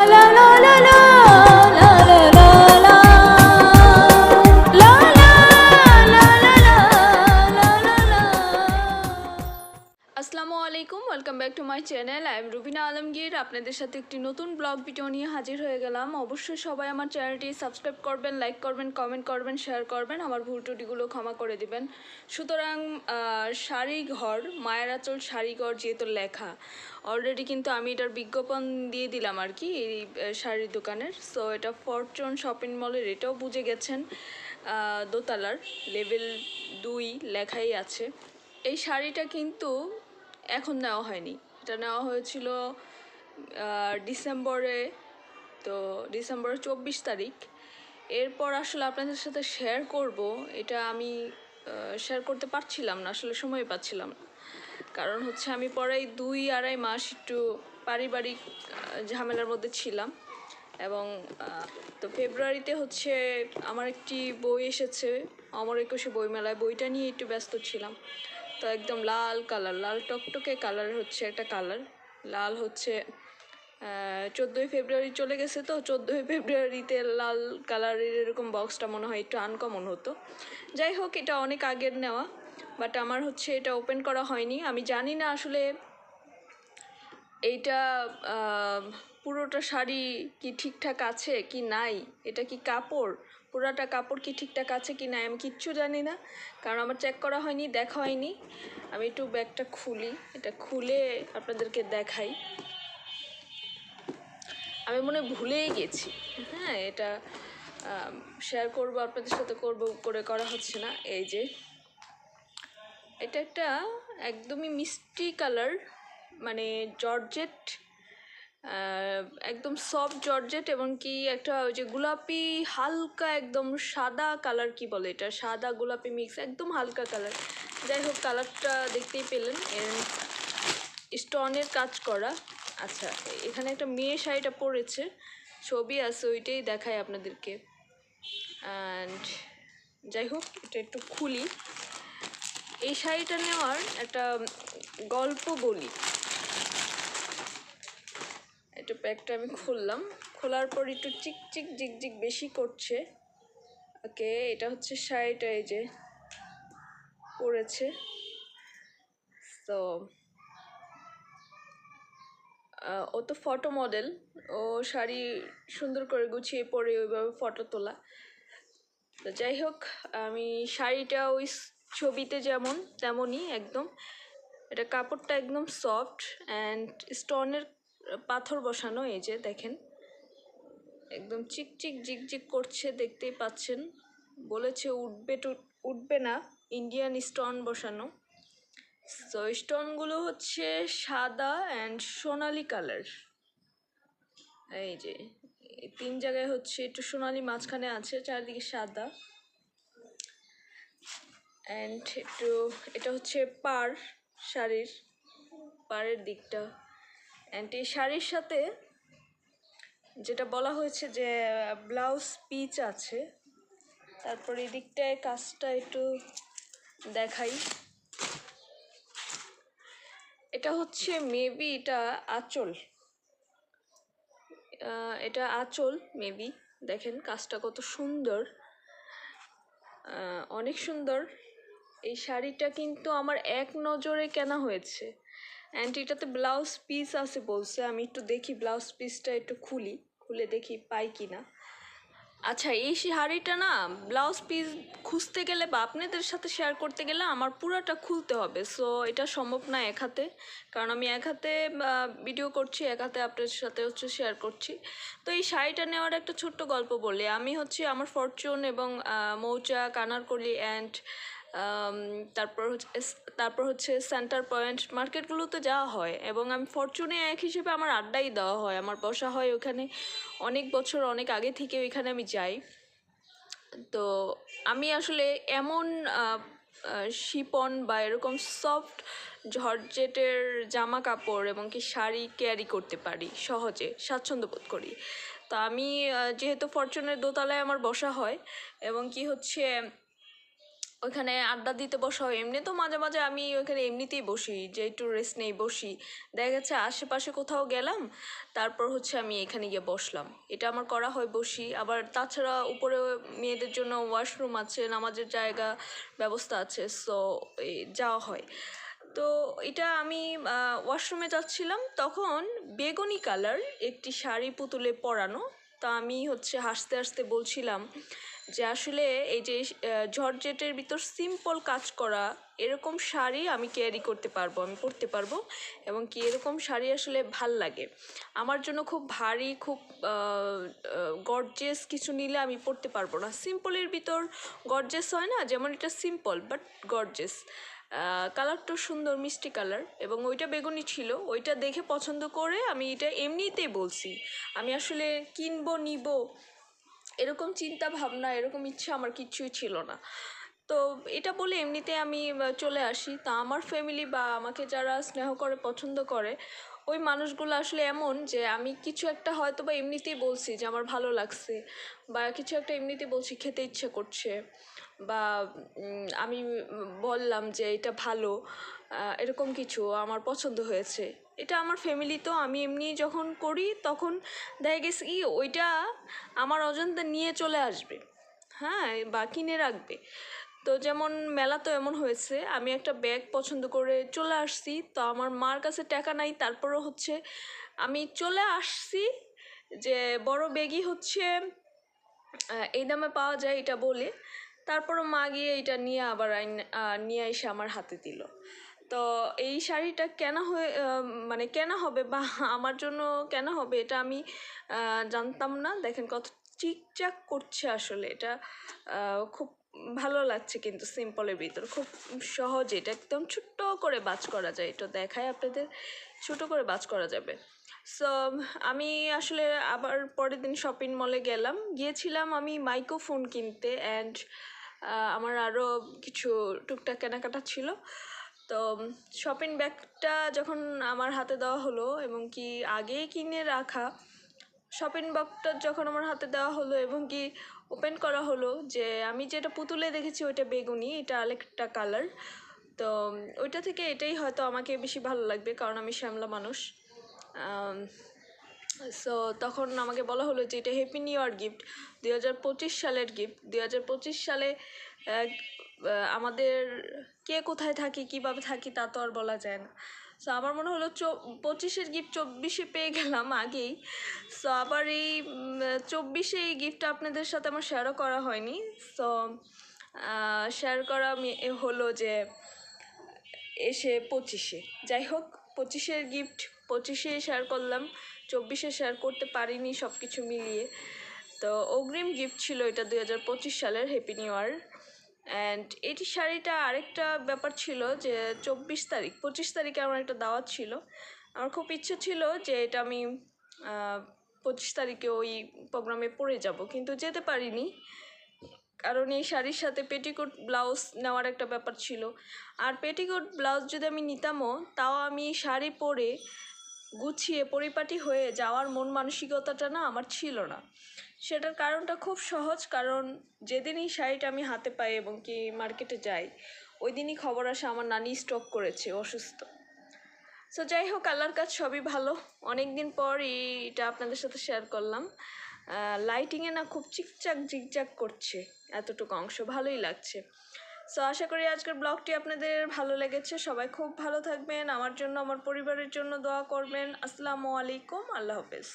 La my channel I am Rubina Alamgir আপনাদের সাথে একটি নতুন ব্লগ ভিডিও নিয়ে হাজির হয়ে গেলাম। অবশ্যই সবাই আমার চ্যানেলটি সাবস্ক্রাইব করবেন লাইক করবেন কমেন্ট করবেন শেয়ার করবেন। আমার ভুল ত্রুটিগুলো ক্ষমা করে দিবেন। সুতরাং শাড়ি ঘর মায়ের আঁচল শাড়ি ঘর যেহেতু লেখা অলরেডি কিন্তু আমি এটার বিজ্ঞাপন দিয়ে দিলাম আর কি, এই শাড়ির দোকানের। সো এটা ফরচুন শপিং মলের এটাও বুঝে গেছেন দোতলার লেভেল দুই লেখাই আছে। এই শাড়িটা কিন্তু এখন নেওয়া হয়নি। এটা নেওয়া হয়েছিল ডিসেম্বরে, তো ডিসেম্বরের চব্বিশ তারিখ। এরপর আসলে আপনাদের সাথে শেয়ার করব, এটা আমি শেয়ার করতে পারছিলাম না, আসলে সময় পাচ্ছিলাম না। কারণ হচ্ছে আমি পরে দুই আড়াই মাস একটু পারিবারিক ঝামেলার মধ্যে ছিলাম এবং তো ফেব্রুয়ারিতে হচ্ছে আমার একটি বই এসেছে, অমর একুশে বইমেলায়। বইটা নিয়ে একটু ব্যস্ত ছিলাম। তো একদম লাল কালার, লাল টকটকে কালার হচ্ছে একটা কালার। লাল হচ্ছে চোদ্দোই ফেব্রুয়ারি চলে গেছে তো, চোদ্দোই ফেব্রুয়ারিতে লাল কালারের এরকম বক্সটা মনে হয় একটু আনকমন হতো। যাই হোক, এটা অনেক আগের নেওয়া বাট আমার হচ্ছে এটা ওপেন করা হয়নি। আমি জানি না আসলে এইটা পুরোটা শাড়ি কি ঠিকঠাক আছে কি নাই, এটা কি কাপড়? পুরাটা কাপড় কি ঠিকঠাক আছে কি না আমি কিচ্ছু জানি না। কারণ আমার চেক করা হয়নি, দেখা হয়নি। আমি একটু ব্যাগটা খুলি, এটা খুলে আপনাদেরকে দেখাই। আমি মনে ভুলেই গেছি। হ্যাঁ এটা শেয়ার করব, আপনাদের সাথে করব, করে করা হচ্ছে না। এই যে, এটা একটা একদমই মিষ্টি কালার মানে জর্জেট একদম সফট জর্জেট এবং কি একটা ওই যে গোলাপি হালকা একদম সাদা কালার কি বলে এটা? সাদা গোলাপি মিক্স একদম হালকা কালার যাই হোক কালারটা দেখতেই পেলেন। স্টোনের কাজ করা। আচ্ছা এখানে একটা মেয়ে শাড়িটা পরেছে। ছবি আছে, ওইটাই দেখায় আপনাদেরকে। অ্যান্ড যাই হোক, এটা একটু খুলি। এই শাড়িটা নেওয়ার একটা গল্প বলি। প্যাকটা আমি খুললাম। খোলার পর একটু চিক চিক জিক জিক বেশি করছে। ওকে, এটা হচ্ছে শাড়িটা এই যে পরেছে। তো ও তো ফটো মডেল ও শাড়ি সুন্দর করে গুছিয়ে পরে ওইভাবে ফটো তোলা। তো যাই হোক, আমি শাড়িটা ওই ছবিতে যেমন, তেমনই একদম। এটা কাপড়টা একদম সফট অ্যান্ড স্টোনের পাথর বসানো, এই যে দেখেন। একদম চিকচিক জিকজিক করছে, দেখতেই পাচ্ছেন। বলেছে, উঠবে উঠবে না। ইন্ডিয়ান স্টোন বসানো। সো স্টোনগুলো হচ্ছে সাদা অ্যান্ড সোনালি কালার এই যে তিন জায়গায় হচ্ছে একটু সোনালি মাঝখানে আছে, চারিদিকে সাদা। অ্যান্ড একটু, এটা হচ্ছে পার শাড়ির। পাড়ের দিকটা। অ্যান্ড এই শাড়ির সাথে যেটা বলা হয়েছে যে, ব্লাউজ পিচ আছে। তারপর এই দিকটায় কাজটা একটু দেখাই। এটা হচ্ছে মেবি এটা আঁচল। এটা আঁচল, মেবি। দেখেন কাজটা কত সুন্দর। অনেক সুন্দর। এই শাড়িটা কিন্তু আমার এক নজরে কেনা হয়েছে। অ্যান্ড এটাতে ব্লাউজ পিস আছে বলছে আমি একটু দেখি ব্লাউজ পিসটা একটু খুলি খুলে দেখি পাই কি না আচ্ছা এই শাড়িটা না ব্লাউজ পিস খুঁজতে গেলে বা আপনাদের সাথে শেয়ার করতে গেলে আমার পুরাটা খুলতে হবে। সো এটা সম্ভব না এক হাতে কারণ আমি এক হাতে ভিডিও করছি এক হাতে আপনাদের সাথে হচ্ছে শেয়ার করছি। তো এই শাড়িটা নেওয়ার একটা ছোট্ট গল্প বলি। আমি হচ্ছে আমার ফরচুন এবং আহ, মৌচাক আনারকলি অ্যান্ড তারপর হচ্ছে তারপর হচ্ছে সেন্টার পয়েন্ট মার্কেটগুলোতে যাওয়া হয় এবং আমি ফরচুনে এক হিসেবে আমার আড্ডাই দেওয়া হয়, আমার বসা হয় ওখানে অনেক বছর, অনেক আগে থেকে ওইখানে আমি যাই। তো আমি আসলে এমন শিপন বা এরকম সফট ঝরজেটের জামা কাপড় এবং কি শাড়ি ক্যারি করতে পারি, সহজে, স্বাচ্ছন্দ্য বোধ করি। তো আমি যেহেতু ফরচুনের দোতলায় আমার বসা হয় এবং কি হচ্ছে ওইখানে আড্ডা দিতে বসা হয়। এমনি তো মাঝে মাঝে আমি ওইখানে এমনিতেই বসি, যে একটু রেস্ট নেই বসি। দেখা গেছে আশেপাশে কোথাও গেলাম, তারপর হচ্ছে আমি এখানে গিয়ে বসলাম। এটা আমার করা হয় বসি। আবার তাছাড়া উপরে মেয়েদের জন্য ওয়াশরুম আছে, নামাজের জায়গা ব্যবস্থা আছে সো যাওয়া হয়। তো এটা আমি ওয়াশরুমে যাচ্ছিলাম, তখন বেগুনি কালার একটি শাড়ি পুতুলে পরানো, তা আমি হচ্ছে হাসতে হাসতে বলছিলাম যে আসলে এই যে জর্জেটের ভিতর সিম্পল কাজ করা, এরকম শাড়ি আমি ক্যারি করতে পারব, আমি পরতে পারব এবং কি এরকম শাড়ি আসলে ভালো লাগে। আমার জন্য খুব ভারী, খুব গর্জেস কিছু নিলে আমি পরতে পারব না। সিম্পলের ভিতর গর্জেস হয় না, যেমন এটা সিম্পল বাট গর্জেস কালারটা সুন্দর, মিষ্টি কালার এবং ওইটা বেগুনি ছিল, ওইটা দেখে পছন্দ করে আমি এটা এমনিতেই বলছি। আমি আসলে কিনবো, নিবো এরকম চিন্তা ভাবনা, এরকম ইচ্ছা আমার কিচ্ছুই ছিল না। তো এটা বলে এমনিতে আমি চলে আসি। তা আমার ফ্যামিলি বা আমাকে যারা স্নেহ করে, পছন্দ করে, ওই মানুষগুলো আসলে এমন যে আমি কিছু একটা হয়তো বা এমনিতেই বলছি যে আমার ভালো লাগছে বা কিছু একটা এমনিতেই বলছি খেতে ইচ্ছে করছে বা আমি বললাম যে এটা ভালো এরকম কিছু আমার পছন্দ হয়েছে। এটা আমার ফ্যামিলি তো, আমি এমনি যখন করি তখন দেখা গেছে কি, ওইটা আমার অজান্তে নিয়ে চলে আসবে। হ্যাঁ বা কিনে রাখবে। তো যেমন মেলা তো এমন হয়েছে, আমি একটা ব্যাগ পছন্দ করে চলে আসছি, তো আমার মার কাছে টাকা নাই, তারপরও হচ্ছে আমি চলে আসছি যে বড় ব্যাগই হচ্ছে এই দামে পাওয়া যায় এটা বলে, তারপরও মা গিয়ে এটা নিয়ে আবার নিয়ে এসে আমার হাতে দিল। তো এই শাড়িটা কেন হয়ে মানে কেনা হবে বা আমার জন্য কেন হবে এটা আমি জানতাম না। দেখেন কত চিকচাক করছে আসলে এটা। খুব ভালো লাগছে কিন্তু সিম্পলের ভিতর। খুব সহজে এটা। একদম ছোট্ট করে বাজ করা যায়। এটা দেখায় আপনাদের ছোট করে বাজ করা যাবে। সো আমি আসলে আবার পরের দিন শপিং মলে গেলাম। গিয়েছিলাম আমি মাইক্রোফোন কিনতে অ্যান্ড আমার আরও কিছু টুকটাক কেনাকাটা ছিল। তো শপিং ব্যাগটা যখন আমার হাতে দেওয়া হলো এবং কি আগেই কিনে রাখা শপিং বক্সটা যখন আমার হাতে দেওয়া হলো এবং কি ওপেন করা হলো যে আমি যেটা পুতুলে দেখেছি ওইটা বেগুনি, এটা আরেকটা কালার তো ওইটা থেকে এটাই হয়তো আমাকে বেশি ভালো লাগবে কারণ আমি শ্যামলা মানুষ। সো তখন আমাকে বলা হলো যে এটা হ্যাপি নিউ ইয়ার গিফট দুই হাজার পঁচিশ সালের গিফট দুই হাজার পঁচিশ সালে আমাদের কে কোথায় থাকি, কীভাবে থাকি তা তো আর বলা যায় না। সো আমার মনে হলো চো পঁচিশের গিফট চব্বিশে পেয়ে গেলাম আগেই। সো আবার এই চব্বিশে এই গিফটটা আপনাদের সাথে আমার শেয়ারও করা হয়নি। সো শেয়ার করা হলো যে, এসে পঁচিশে। যাই হোক, পঁচিশের গিফট পঁচিশে শেয়ার করলাম। চব্বিশে শেয়ার করতে পারিনি সব কিছু মিলিয়ে। তো, অগ্রিম গিফট ছিল এটা দুই হাজার পঁচিশ সালের হ্যাপি নিউ ইয়ার অ্যান্ড এটি শাড়িটা আরেকটা ব্যাপার ছিল যে চব্বিশ তারিখ, পঁচিশ তারিখে আমার একটা দাওয়াত ছিল। আমার খুব ইচ্ছে ছিল যে এটা আমি পঁচিশ তারিখে ওই প্রোগ্রামে পড়ে যাব, কিন্তু যেতে পারিনি। কারণ এই শাড়ির সাথে পেটিকোট ব্লাউজ নেওয়ার একটা ব্যাপার ছিল। আর পেটিকোট ব্লাউজ যদি আমি নিতামও, তাও আমি শাড়ি পরে গুছিয়ে পরিপাটি হয়ে যাওয়ার মন মানসিকতাটা না আমার ছিল না। সেটার কারণটা খুব সহজ, কারণ যেদিনই শাড়িটা আমি হাতে পাই এবং কি মার্কেটে যাই ওই দিনই খবর আসে আমার নানি স্টক করেছে, অসুস্থ। সো যাই হোক, আল্লাহর কাজ সবই ভালো। অনেক দিন পর এইটা আপনাদের সাথে শেয়ার করলাম। লাইটিংয়ে না খুব চিকচাক, জিকজাক করছে, এতটুকু অংশ। ভালোই লাগছে। সো আশা করি আজকের ব্লগটি আপনাদের ভালো লেগেছে। সবাই খুব ভালো থাকবেন। আমার জন্য, আমার পরিবারের জন্য দোয়া করবেন। আসসালামু আলাইকুম। আল্লাহ হাফেজ।